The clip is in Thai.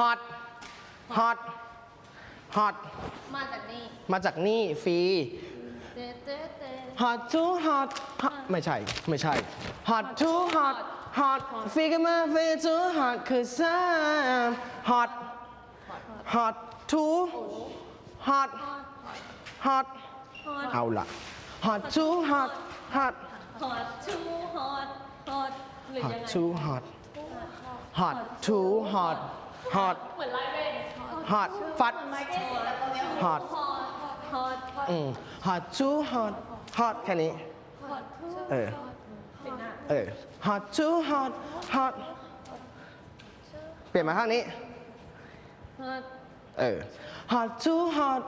hot hot hot มาจากนี่มาจากนี่ฟรีเต้เต้เต้ hot too hot hot ไม่ใช่ไม่ใช่ hot too hot hot ฟีกันมาฟี too hot คือซ้ hot hot too hot hot เอาละ hot too hot hot ฮอตชูฮอตฮอตหรือ hot ยังไง too hot hot too hot hot เหมือนไลฟ์เลย hot ฟัด hot ฮอตฮอตอืม hot too hot hot แค่นี้ฮอตทูเออเป็นหน้าเออ hot too hot hot เปลี่ยนมาข้างนี้ฮอตเออ hot too hot